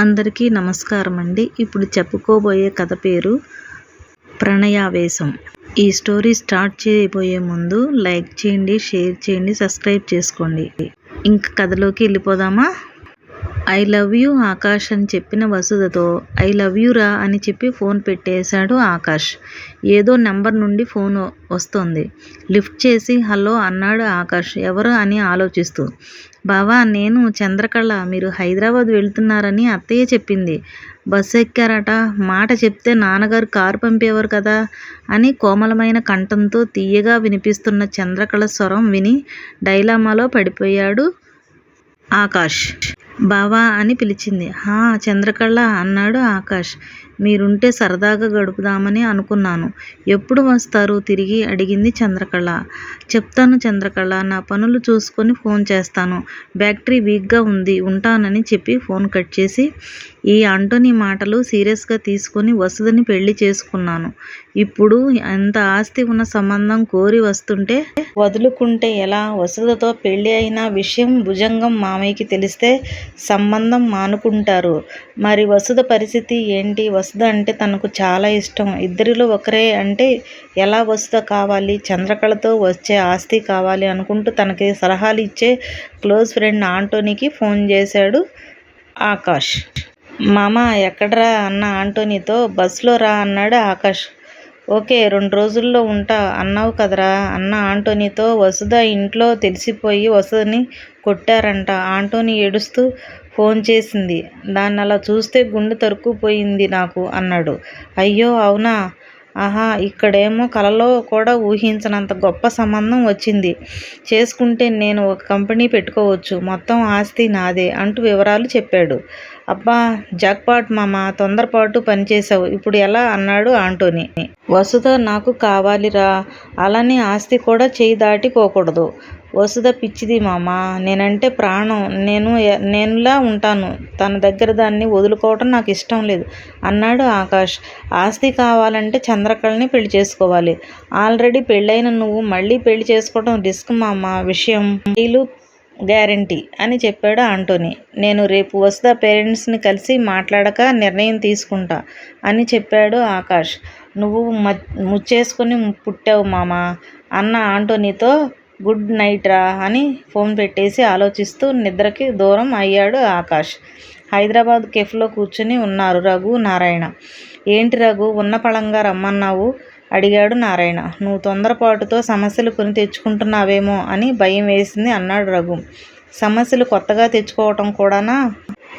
అందరికీ నమస్కారం అండి ఇప్పుడు చెప్పుకోబోయే కథ పేరు ప్రణయావేశం. ఈ స్టోరీ స్టార్ట్ చేయబోయే ముందు లైక్ చేయండి షేర్ చేయండి సబ్స్క్రైబ్ చేసుకోండి. ఇంక కథలోకి వెళ్ళిపోదామా? ఐ లవ్ యూ ఆకాష్ అని చెప్పిన వసుధతో ఐ లవ్ యూ రా అని చెప్పి ఫోన్ పెట్టేశాడు ఆకాష్. ఏదో నెంబర్ నుండి ఫోన్ వస్తోంది. లిఫ్ట్ చేసి హలో అన్నాడు ఆకాష్. ఎవరు? అని ఆలోచిస్తూ. బావా నేను చంద్రకళ. మీరు హైదరాబాద్ వెళ్తున్నారని అత్తయ్య చెప్పింది. బస్సు ఎక్కారట. మాట చెప్తే నాన్నగారు కారు పంపేవారు కదా అని కోమలమైన కంఠంతో తీయగా వినిపిస్తున్న చంద్రకళ స్వరం విని డైలామాలో పడిపోయాడు ఆకాష్. బావా అని పిలిచింది. హా చంద్రకళ అన్నాడు ఆకాష్. మీరుంటే సరదాగా గడుపుదామని అనుకున్నాను. ఎప్పుడు వస్తారు? తిరిగి అడిగింది చంద్రకళ. చెప్తాను చంద్రకళ నా పనులు చూసుకొని ఫోన్ చేస్తాను. బ్యాటరీ వీక్గా ఉంది ఉంటానని చెప్పి ఫోన్ కట్ చేసి ఈ ఆంటోనీ మాటలు సీరియస్గా తీసుకొని వసుదని పెళ్ళి చేసుకున్నాను. ఇప్పుడు ఎంత ఆస్తి ఉన్న సంబంధం కోరి వస్తుంటే వదులుకుంటే ఎలా? వసుదతో పెళ్ళి అయిన విషయం భుజంగం మామయ్యకి తెలిస్తే సంబంధం మానుకుంటారు. మరి వసుద పరిస్థితి ఏంటి? వసుద అంటే తనకు చాలా ఇష్టం. ఇద్దరిలో ఒకరే అంటే ఎలా వసుద కావాలి? చంద్రకళతో వచ్చే ఆస్తి కావాలి అనుకుంటూ తనకి సలహాలు ఇచ్చే క్లోజ్ ఫ్రెండ్ ఆంటోనీకి ఫోన్ చేశాడు ఆకాష్. మామా ఎక్కడరా అన్న ఆంటోనీతో బస్సులో రా అన్నాడు ఆకాష్. ఓకే రెండు రోజుల్లో ఉంటా అన్నావు కదరా అన్న ఆంటోనీతో. వసుధ ఇంట్లో తెలిసిపోయి వసుధని కొట్టారంట. ఆంటోనీ ఏడుస్తూ ఫోన్ చేసింది. దాన్ని అలా చూస్తే గుండె తరుక్కుపోయింది నాకు అన్నాడు. అయ్యో అవునా? ఆహా ఇక్కడేమో కలలో కూడా ఊహించనంత గొప్ప సంబంధం వచ్చింది. చేసుకుంటే నేను ఒక కంపెనీ పెట్టుకోవచ్చు. మొత్తం ఆస్తి నాదే అంటూ వివరాలు చెప్పాడు. అబ్బా జాక్పాట్ మామ తొందరపాటు పనిచేశావు. ఇప్పుడు ఎలా? అన్నాడు ఆంటోనీ. వసుధ నాకు కావాలిరా. అలానే ఆస్తి కూడా చేయి దాటిపోకూడదు. వసుధ పిచ్చిది మామ. నేనంటే ప్రాణం. నేను నేనులా ఉంటాను. తన దగ్గర దాన్ని వదులుకోవటం నాకు ఇష్టం లేదు అన్నాడు ఆకాష్. ఆస్తి కావాలంటే చంద్రకళని పెళ్ళి చేసుకోవాలి. ఆల్రెడీ పెళ్ళైన నువ్వు మళ్ళీ పెళ్ళి చేసుకోవడం రిస్క్ మామ విషయం. వీలు గ్యారంటీ అని చెప్పాడు ఆంటోనీ. నేను రేపు వసుధ పేరెంట్స్ని కలిసి మాట్లాడక నిర్ణయం తీసుకుంటా అని చెప్పాడు ఆకాష్. నువ్వు ముచ్చేసుకొని పుట్టావు మామా అన్న ఆంటోనీతో గుడ్ నైట్ రా అని ఫోన్ పెట్టేసి ఆలోచిస్తూ నిద్రకి దూరం అయ్యాడు ఆకాష్. హైదరాబాద్ కెఫ్లో కూర్చుని ఉన్నారు రఘు నారాయణ. ఏంటి రఘు ఉన్న పళంగా రమ్మన్నావు? అడిగాడు నారాయణ. నువ్వు తొందరపాటుతో సమస్యలు కొని తెచ్చుకుంటున్నావేమో అని భయం వేసింది అన్నాడు రఘు. సమస్యలు కొత్తగా తెచ్చుకోవటం కూడానా?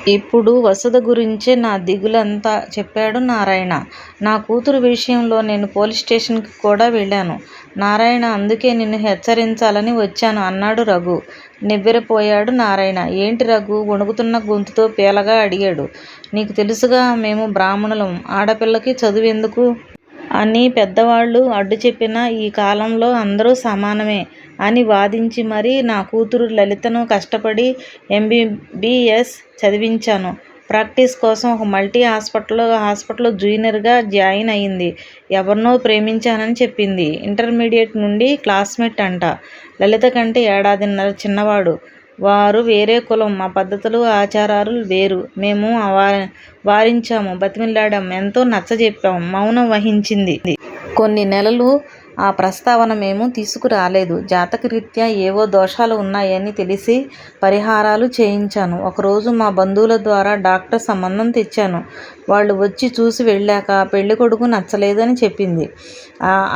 ఇప్పుడు వసుధ గురించే నా దిగులంతా చెప్పాడు నారాయణ. నా కూతురు విషయంలో నేను పోలీస్ స్టేషన్కి కూడా వెళ్ళాను. నారాయణ అందుకే నిన్ను హెచ్చరించాలని వచ్చాను అన్నాడు రఘు. నివ్వెరపోయాడు నారాయణ. ఏంటి రఘు? వణుకుతున్న గొంతుతో పేలగా అడిగాడు. నీకు తెలుసుగా మేము బ్రాహ్మణులం. ఆడపిల్లకి చదువు ఎందుకు? అని పెద్దవాళ్ళు అడ్డు చెప్పినా ఈ కాలంలో అందరూ సమానమే అని వాదించి మరీ నా కూతురు లలితను కష్టపడి ఎంబీబీఎస్ చదివించాను. ప్రాక్టీస్ కోసం ఒక మల్టీ హాస్పిటల్లో హాస్పిటల్లో జూనియర్గా జాయిన్ అయింది. ఎవరినో ప్రేమించానని చెప్పింది. ఇంటర్మీడియట్ నుండి క్లాస్మేట్ అంట. లలిత కంటే ఏడాదిన్నర చిన్నవాడు. వారు వేరే కులం మా పద్ధతులు ఆచారాలు వేరు. మేము వారి వారించాము బతిమిలాడాం ఎంతో నచ్చజెప్పాం మౌనం వహించింది. కొన్ని నెలలు ఆ ప్రస్తావన మేము తీసుకురాలేదు. జాతకరీత్యా ఏవో దోషాలు ఉన్నాయని తెలిసి పరిహారాలు చేయించాను. ఒకరోజు మా బంధువుల ద్వారా డాక్టర్ సంబంధం తెచ్చాను. వాళ్ళు వచ్చి చూసి వెళ్ళాక పెళ్ళి కొడుకు నచ్చలేదని చెప్పింది.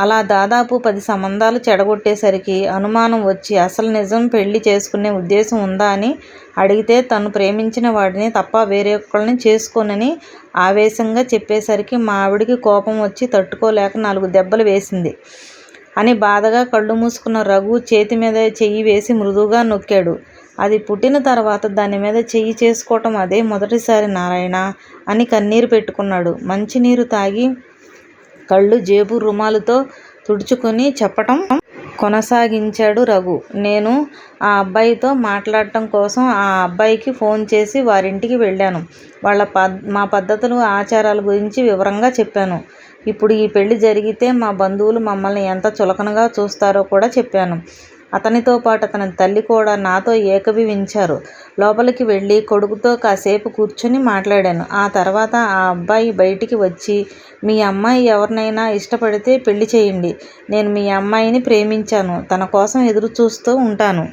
అలా దాదాపు పది సంబంధాలు చెడగొట్టేసరికి అనుమానం వచ్చి అసలు నిజం పెళ్ళి చేసుకునే ఉద్దేశం ఉందా అని అడిగితే తను ప్రేమించిన వాడిని తప్ప వేరే ఒక్కళ్ళని చేసుకోనని ఆవేశంగా చెప్పేసరికి మా ఆవిడికి కోపం వచ్చి తట్టుకోలేక నాలుగు దెబ్బలు వేసింది. అని బాధగా కళ్ళు మూసుకున్న రఘు చేతి మీద చెయ్యి వేసి మృదువుగా నొక్కాడు. అది పుట్టిన తర్వాత దాని మీద చెయ్యి చేసుకోవటం అదే మొదటిసారి నారాయణ అని కన్నీరు పెట్టుకున్నాడు. మంచినీరు తాగి కళ్ళు జేబు రుమాలుతో తుడుచుకొని చెప్పటం కొనసాగించాడు రఘు. నేను ఆ అబ్బాయితో మాట్లాడటం కోసం ఆ అబ్బాయికి ఫోన్ చేసి వారింటికి వెళ్ళాను. వాళ్ళ పద్ మా పద్ధతులు ఆచారాల గురించి వివరంగా చెప్పాను. ఇప్పుడు ఈ పెళ్ళి జరిగితే మా బంధువులు మమ్మల్ని ఎంత చులకనగా చూస్తారో కూడా చెప్పాను. అతనితో పాటు అతని తల్లి కూడా నాతో ఏకీభవించారు లోపలికి వెళ్ళి కొడుకుతో కాసేపు కూర్చుని మాట్లాడాను. ఆ తర్వాత ఆ అబ్బాయి బయటికి వచ్చి మీ అమ్మాయి ఎవరినైనా ఇష్టపడితే పెళ్ళి చేయండి. నేను మీ అమ్మాయిని ప్రేమించాను. తన కోసం ఎదురు చూస్తూ ఉంటాను.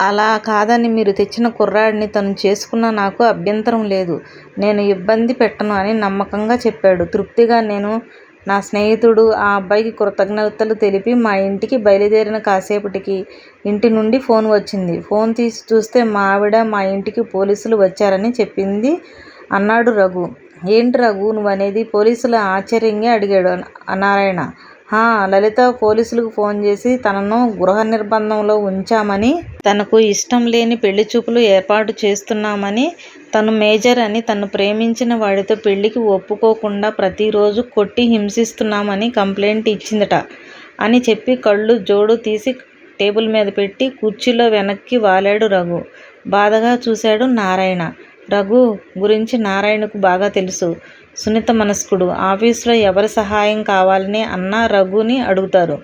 అలా కాదని మీరు తెచ్చిన కుర్రాడిని తను చేసుకున్న నాకు అభ్యంతరం లేదు. నేను ఇబ్బంది పెట్టను అని నమ్మకంగా చెప్పాడు. తృప్తిగా నేను నా స్నేహితుడు ఆ అబ్బాయికి కృతజ్ఞతలు తెలిపి మా ఇంటికి బయలుదేరిన కాసేపటికి ఇంటి నుండి ఫోన్ వచ్చింది. ఫోన్ తీసి చూస్తే మా ఆవిడ మా ఇంటికి పోలీసులు వచ్చారని చెప్పింది అన్నాడు రఘు. ఏంటి రఘు? నువ్వనేది పోలీసులు ఆశ్చర్యంగా అడిగాడు నారాయణ. లలిత పోలీసులకు ఫోన్ చేసి తనను గృహ నిర్బంధంలో ఉంచామని తనకు ఇష్టం లేని పెళ్ళి చూపులు ఏర్పాటు చేస్తున్నామని తను మేజర్ అని తను ప్రేమించిన వాడితో పెళ్ళికి ఒప్పుకోకుండా ప్రతిరోజు కొట్టి హింసిస్తున్నామని కంప్లైంట్ ఇచ్చిందట అని చెప్పి కళ్ళు జోడు తీసి టేబుల్ మీద పెట్టి కుర్చీలో వెనక్కి వాలాడు రఘు. బాధగా చూశాడు నారాయణ. రఘు గురించి నారాయణకు బాగా తెలుసు. సున్నిత మనస్కుడు. ఆఫీసులో ఎవరి సహాయం కావాలని అన్నా రఘుని అడుగుతారు.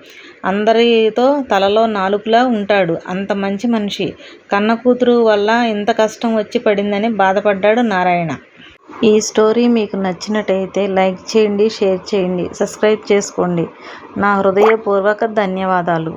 అందరితో తలలో నాలుగులా ఉంటాడు. అంత మంచి మనిషి. కన్న కూతురు వల్ల ఇంత కష్టం వచ్చి పడిందని బాధపడ్డాడు నారాయణ. ఈ స్టోరీ మీకు నచ్చినట్టయితే లైక్ చేయండి షేర్ చేయండి సబ్స్క్రైబ్ చేసుకోండి. నా హృదయపూర్వక ధన్యవాదాలు.